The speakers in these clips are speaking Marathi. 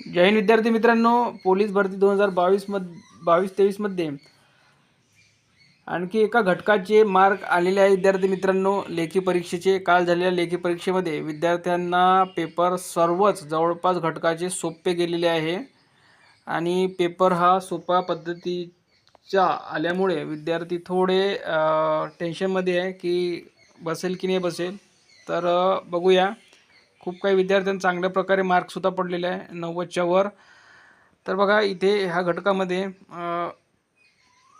जय हिंद विद्यार्थी मित्रांनो पोलीस भरती दोन हजार बावीस मध बावीस तेवीसमध्ये आणखी एका घटकाचे मार्क आलेले आहे विद्यार्थी मित्रांनो लेखी परीक्षेचे. काल झालेल्या लेखी परीक्षेमध्ये विद्यार्थ्यांना पेपर सर्वच जवळपास घटकाचे सोपे गेलेले आहे. आणि पेपर हा सोपा पद्धतीचा आल्यामुळे विद्यार्थी थोडे टेन्शनमध्ये आहे की बसेल की नाही बसेल. तर बघूया. खूप काही विद्यार्थ्यांना चांगल्या प्रकारे मार्कसुद्धा पडलेले आहे नव्वदच्या वर. तर बघा इथे ह्या घटकामध्ये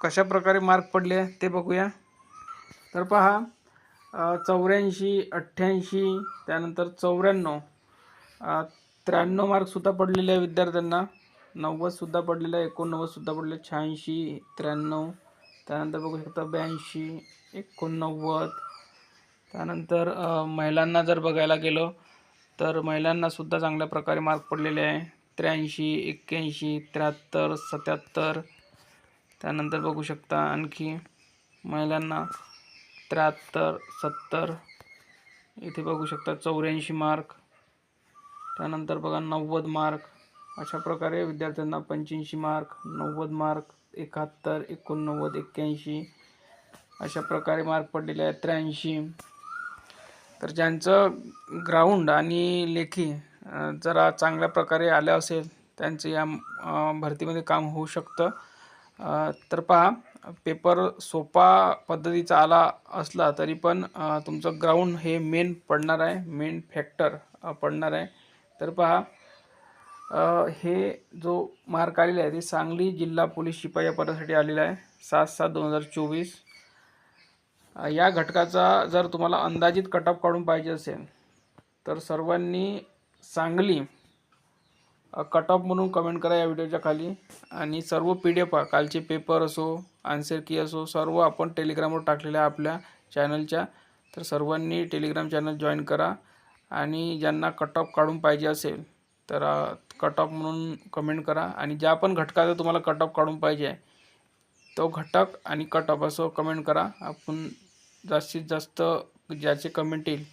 कशा प्रकारे मार्क पडले ते बघूया. तर पहा चौऱ्याऐंशी अठ्ठ्याऐंशी त्यानंतर चौऱ्याण्णव त्र्याण्णव मार्कसुद्धा पडलेले आहे विद्यार्थ्यांना. नव्वदसुद्धा पडलेलं आहे एकोणनव्वदसुद्धा पडले शहाऐंशी त्र्याण्णव त्यानंतर बघू शकता ब्याऐंशी एकोणनव्वद. त्यानंतर महिलांना जर बघायला गेलो तर महिलांनासुद्धा चांगल्या प्रकारे मार्क पडलेले आहे. त्र्याऐंशी एक्क्याऐंशी त्र्याहत्तर सत्याहत्तर. त्यानंतर बघू शकता आणखी महिलांना त्र्याहत्तर सत्तर. इथे बघू शकता चौऱ्याऐंशी मार्क त्यानंतर बघा नव्वद मार्क अशा प्रकारे विद्यार्थ्यांना पंच्याऐंशी मार्क नव्वद मार्क एकाहत्तर एकोणनव्वद एक्क्याऐंशी. अशा प्रकारे मार्क पडलेले आहेत. त्र्याऐंशी. तर ज्यांचं ग्राउंड आणि लेखी जरा चांगल्या प्रकारे आलं असेल त्यांचं या भरतीमध्ये काम होऊ शकतं. तर पहा पेपर सोपा पद्धतीचा आला असला तरी पण तुमचं ग्राउंड हे मेन पडणार आहे मेन फॅक्टर पडणार आहे. तर पहा हे जो मार्क आलेला आहे ते सांगली जिल्हा पोलीस शिपाई या पदासाठी आलेला आहे सात सात दोन हजार चोवीस. या घटकाचा जर तुम्हाला अंदाजित कटअप काढून पाहिजे असेल तर सर्वांनी सांगली कटअप म्हणून कमेंट करा या व्हिडिओच्या खाली. आणि सर्व पी डी एफ कालचे पेपर असो आन्सर की असो सर्व आपण टेलिग्रामवर टाकलेलं आहे आपल्या चॅनलच्या तर सर्वांनी टेलिग्राम चॅनल जॉईन करा. आणि ज्यांना कटअप काढून पाहिजे असेल तर कटअप म्हणून कमेंट करा. आणि ज्या पण घटकाचा तुम्हाला कटअप काढून पाहिजे आहे तो घटक आणि कटअप असो असं कमेंट करा. आपण जास्तीत जास्त ज्याचे कमेंट येईल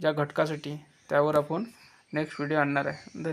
ज्या घटकासाठी त्यावर आपण नेक्स्ट व्हिडिओ आणणार आहे. धन्यवाद.